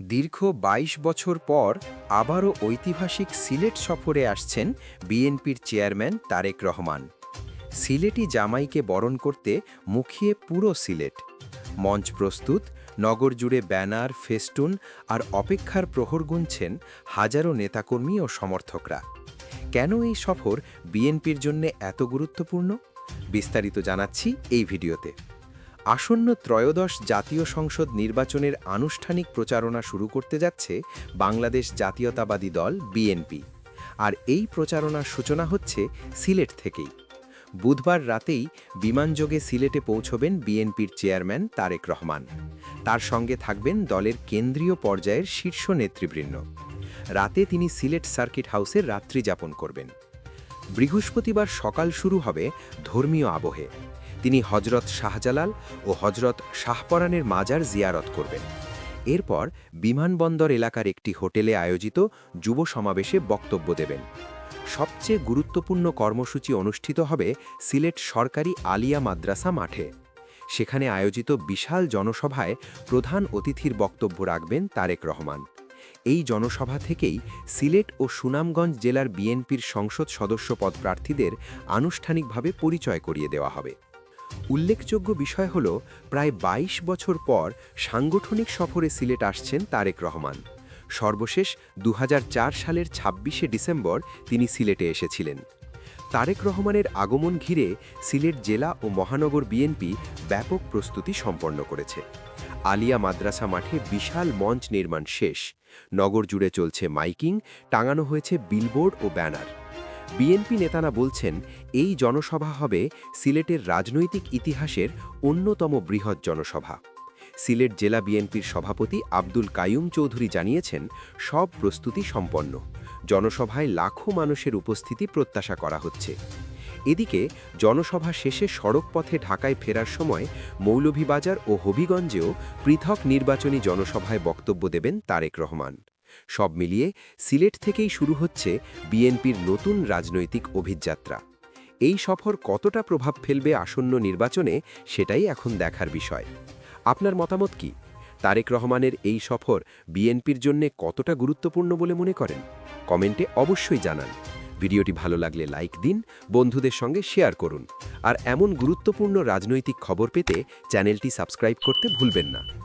দীর্ঘ ২২ বছর পর আবারও ঐতিহাসিক সিলেট সফরে আসছেন বিএনপির চেয়ারম্যান তারেক রহমান। সিলেটি জামাইকে বরণ করতে মুখিয়ে পুরো সিলেট। মঞ্চ প্রস্তুত, নগর জুড়ে ব্যানার, ফেস্টুন আর অপেক্ষার প্রহর গুনছেন হাজারো নেতাকর্মী ও সমর্থকরা। কেন এই সফর বিএনপির জন্য এত গুরুত্বপূর্ণ? বিস্তারিত জানাচ্ছি এই ভিডিওতে। আসন্ন ত্রয়োদশ জাতীয় সংসদ নির্বাচনের আনুষ্ঠানিক প্রচারণা শুরু করতে যাচ্ছে বাংলাদেশ জাতীয়তাবাদী দল বিএনপি। আর এই প্রচারণার সূচনা হচ্ছে সিলেট থেকেই। বুধবার রাতেই বিমানযোগে সিলেটে পৌঁছবেন বিএনপির চেয়ারম্যান তারেক রহমান। তার সঙ্গে থাকবেন দলের কেন্দ্রীয় পর্যায়ের শীর্ষ নেতৃবৃন্দ। রাতে তিনি সিলেট সার্কিট হাউসে রাত্রি যাপন করবেন। বৃহস্পতিবার সকাল শুরু হবে ধর্মীয় আবহে। তিনি হজরত শাহজালাল ও হজরত শাহপরানের মাজার জিয়ারত করবেন। এরপর বিমানবন্দর এলাকার একটি হোটেলে আয়োজিত যুব সমাবেশে বক্তব্য দেবেন। সবচেয়ে গুরুত্বপূর্ণ কর্মসূচি অনুষ্ঠিত হবে সিলেট সরকারি আলিয়া মাদ্রাসা মাঠে। সেখানে আয়োজিত বিশাল জনসভায় প্রধান অতিথির বক্তব্য রাখবেন তারেক রহমান। এই জনসভা থেকেই সিলেট ও সুনামগঞ্জ জেলার বিএনপির সংসদ সদস্য পদ প্রার্থীদের আনুষ্ঠানিকভাবে পরিচয় করিয়ে দেওয়া হবে। উল্লেখযোগ্য বিষয় হল, প্রায় ২২ বছর পর সাংগঠনিক সফরে সিলেট আসছেন তারেক রহমান। সর্বশেষ দু হাজার চার সালের ২৬শে ডিসেম্বর তিনি সিলেটে এসেছিলেন। তারেক রহমানের আগমন ঘিরে সিলেট জেলা ও মহানগর বিএনপি ব্যাপক প্রস্তুতি সম্পন্ন করেছে। আলিয়া মাদ্রাসা মাঠে বিশাল মঞ্চ নির্মাণ শেষ। নগর জুড়ে চলছে মাইকিং, টাঙানো হয়েছে বিলবোর্ড ও ব্যানার। বিএনপি নেতারা বলছেন, এই জনসভা হবে সিলেটের রাজনৈতিক ইতিহাসের অন্যতম বৃহৎ জনসভা। সিলেট জেলা বিএনপির সভাপতি আব্দুল কায়ুম চৌধুরী জানিয়েছেন, সব প্রস্তুতি সম্পন্ন। জনসভায় লাখো মানুষের উপস্থিতি প্রত্যাশা করা হচ্ছে। এদিকে, জনসভা শেষে সড়ক পথে ঢাকায় ফেরার সময় মৌলভীবাজার ও হবিগঞ্জেও পৃথক নির্বাচনী জনসভায় বক্তব্য দেবেন তারেক রহমান। সব মিলিয়ে সিলেট থেকেই শুরু হচ্ছে বিএনপির নতুন রাজনৈতিক অভিযাত্রা। এই সফর কতটা প্রভাব ফেলবে আসন্ন নির্বাচনে সেটাই এখন দেখার বিষয়। আপনার মতামত কি? তারেক রহমানের এই সফর বিএনপির জন্য কতটা গুরুত্বপূর্ণ বলে মনে করেন? কমেন্টে অবশ্যই জানান। ভিডিওটি ভালো লাগলে লাইক দিন, বন্ধুদের সঙ্গে শেয়ার করুন। আর এমন গুরুত্বপূর্ণ রাজনৈতিক খবর পেতে চ্যানেলটি সাবস্ক্রাইব করতে ভুলবেন না।